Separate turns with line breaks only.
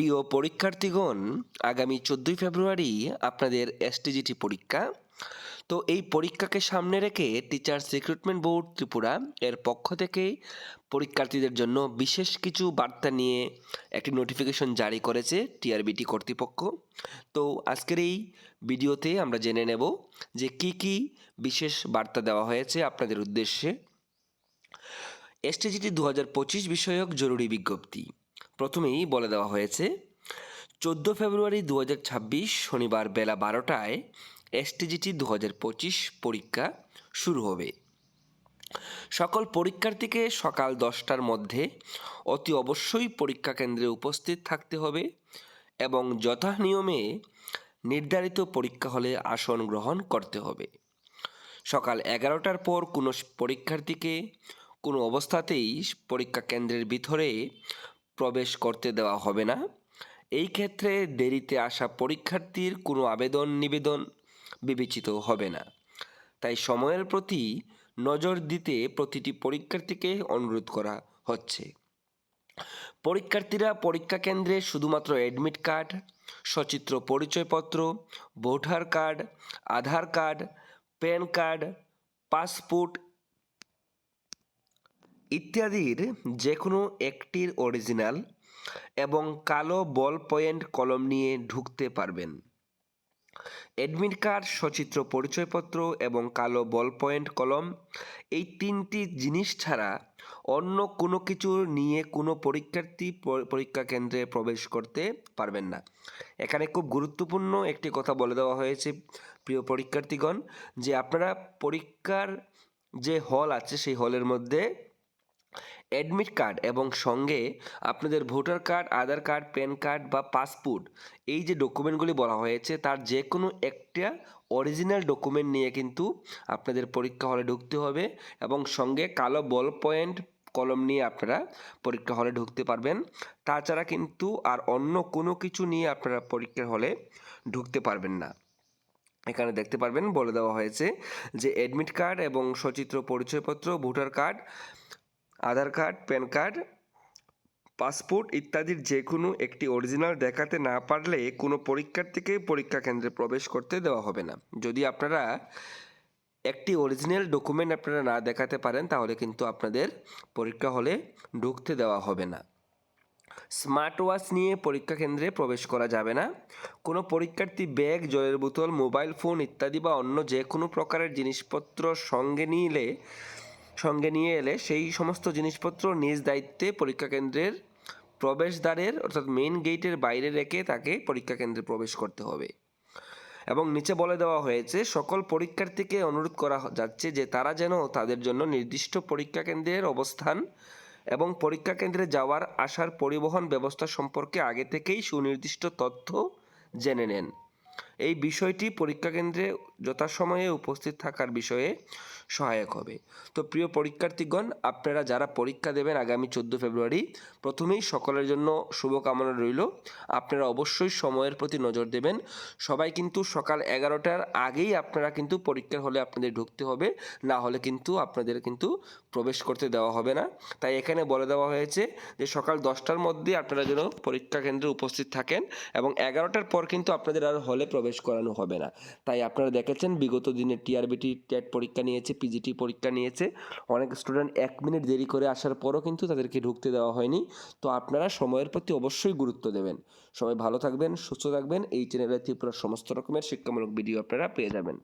প্রিয় পরীক্ষার্থীগণ, আগামী চোদ্দোই ফেব্রুয়ারি আপনাদের এসটিজিটি পরীক্ষা। তো এই পরীক্ষাকে সামনে রেখে টিচার্স রিক্রুটমেন্ট বোর্ড ত্রিপুরা এর পক্ষ থেকে পরীক্ষার্থীদের জন্য বিশেষ কিছু বার্তা নিয়ে একটি নোটিফিকেশন জারি করেছে টিআরবিটি কর্তৃপক্ষ। তো আজকের এই ভিডিওতে আমরা জেনে নেব যে কি কি বিশেষ বার্তা দেওয়া হয়েছে আপনাদের উদ্দেশ্যে। এসটিজিটি দু হাজার পঁচিশ বিষয়ক জরুরি বিজ্ঞপ্তি। প্রথমেই বলে দেওয়া হয়েছে, চোদ্দ ফেব্রুয়ারি দু হাজার ছাব্বিশ শনিবার বেলা বারোটায় এসটিজিটি দু হাজার পঁচিশ পরীক্ষা শুরু হবে। সকল পরীক্ষার্থীকে সকাল দশটার মধ্যে অতি অবশ্যই পরীক্ষা কেন্দ্রে উপস্থিত থাকতে হবে এবং যথা নিয়মে নির্ধারিত পরীক্ষা হলে আসন গ্রহণ করতে হবে। সকাল এগারোটার পর কোনো পরীক্ষার্থীকে কোনো অবস্থাতেই পরীক্ষা কেন্দ্রের ভিতরে প্রবেশ করতে দেওয়া হবে না। এই ক্ষেত্রে দেরিতে আসা পরীক্ষার্থীর কোনো আবেদন, নিবেদন বিবেচিত হবে না। তাই সময়ের প্রতি নজর দিতে প্রতিটি পরীক্ষার্থীকে অনুরোধ করা হচ্ছে। পরীক্ষার্থীরা পরীক্ষা কেন্দ্রে শুধুমাত্র অ্যাডমিট কার্ড সচিত্র পরিচয়পত্র voter card Aadhaar card PAN card passport ইত্যাদির যে কোনো একটির অরিজিনাল এবং কালো বল পয়েন্ট কলম নিয়ে ঢুকতে পারবেন। অ্যাডমিট কার্ড সচিত্র পরিচয়পত্র এবং কালো বল পয়েন্ট কলম এই তিনটি জিনিস ছাড়া অন্য কোনো কিছু নিয়ে কোনো পরীক্ষার্থী পরীক্ষা কেন্দ্রে প্রবেশ করতে পারবেন না। এখানে খুব গুরুত্বপূর্ণ একটি কথা বলে দেওয়া হয়েছে প্রিয় পরীক্ষার্থীগণ, যে আপনারা পরীক্ষার যে হল আছে, সেই হলের মধ্যে অ্যাডমিট কার্ড এবং সঙ্গে আপনাদের voter card Aadhaar card PAN card বা পাসপোর্ট এই যে ডকুমেন্টগুলি বলা হয়েছে, তার যে কোনো একটা অরিজিনাল ডকুমেন্ট নিয়ে কিন্তু আপনাদের পরীক্ষা হলে ঢুকতে হবে এবং সঙ্গে কালো বল পয়েন্ট কলম নিয়ে আপনারা পরীক্ষা হলে ঢুকতে পারবেন। তাছাড়া কিন্তু আর অন্য কোনো কিছু নিয়ে আপনারা পরীক্ষার হলে ঢুকতে পারবেন না। এখানে দেখতে পারবেন বলে দেওয়া হয়েছে যে অ্যাডমিট কার্ড এবং সচিত্র পরিচয়পত্র voter card Aadhaar card, PAN card, passport ইত্যাদির যে কোনো একটি অরিজিনাল দেখাতে না পারলে কোনো পরীক্ষার্থীকে পরীক্ষা কেন্দ্রে প্রবেশ করতে দেওয়া হবে না। যদি আপনারা একটি অরিজিনাল ডকুমেন্ট আপনারা না দেখাতে পারেন, তাহলে কিন্তু আপনাদের পরীক্ষা হলে ঢুকতে দেওয়া হবে না। স্মার্ট ওয়াচ নিয়ে পরীক্ষা কেন্দ্রে প্রবেশ করা যাবে না। কোনো পরীক্ষার্থী ব্যাগ, জলের বোতল, মোবাইল ফোন ইত্যাদি বা অন্য যে কোনো প্রকারের জিনিসপত্র সঙ্গে নিয়ে এলে সঙ্গে নিয়ে এলে সেই সমস্ত জিনিসপত্র নিজ দায়িত্বে পরীক্ষা কেন্দ্রের প্রবেশদ্বারের, অর্থাৎ মেইন গেটের বাইরে রেখে তাকে পরীক্ষা কেন্দ্রে প্রবেশ করতে হবে। এবং নিচে বলে দেওয়া হয়েছে, সকল পরীক্ষার্থীকে অনুরোধ করা যাচ্ছে যে তারা যেন তাদের জন্য নির্দিষ্ট পরীক্ষা কেন্দ্রের অবস্থান এবং পরীক্ষা কেন্দ্রে যাওয়ার আসার পরিবহন ব্যবস্থা সম্পর্কে আগে থেকেই সুনির্দিষ্ট তথ্য জেনে নেন। এই বিষয়টি পরীক্ষা কেন্দ্রে যথাসময়ে উপস্থিত থাকার বিষয়ে সহায়ক হবে। তো প্রিয় পরীক্ষার্থীগণ, আপনারা যারা পরীক্ষা দেবেন আগামী চোদ্দ ফেব্রুয়ারি, প্রথমেই সকলের জন্য শুভকামনা রইল। আপনারা অবশ্যই সময়ের প্রতি নজর দেবেন। সবাই কিন্তু সকাল এগারোটার আগেই আপনারা কিন্তু পরীক্ষার হলে আপনাদের ঢুকতে হবে। না হলে কিন্তু আপনাদের কিন্তু প্রবেশ করতে দেওয়া হবে না। তাই এখানে বলে দেওয়া হয়েছে যে সকাল দশটার মধ্যে আপনারা যেন পরীক্ষা কেন্দ্রে উপস্থিত থাকেন এবং এগারোটার পর কিন্তু আপনাদের আর হলে প্রবেশ করানো হবে না। তাই আপনারা দেখেছেন বিগত দিনে টিআরবিটি টেট পরীক্ষা নিয়েছে পিজিটি পরীক্ষা নিয়েছে। অনেক স্টুডেন্ট এক মিনিট দেরি করে আসার পরও কিন্তু তাদেরকে ঢুকতে দেওয়া হয়নি। তো আপনারা সময়ের প্রতি অবশ্যই গুরুত্ব দেবেন। সবাই ভালো থাকবেন, সুস্থ থাকবেন। এই চ্যানেলে ত্রিপুরার সমস্ত রকমের শিক্ষামূলক ভিডিও আপনারা পেয়ে যাবেন।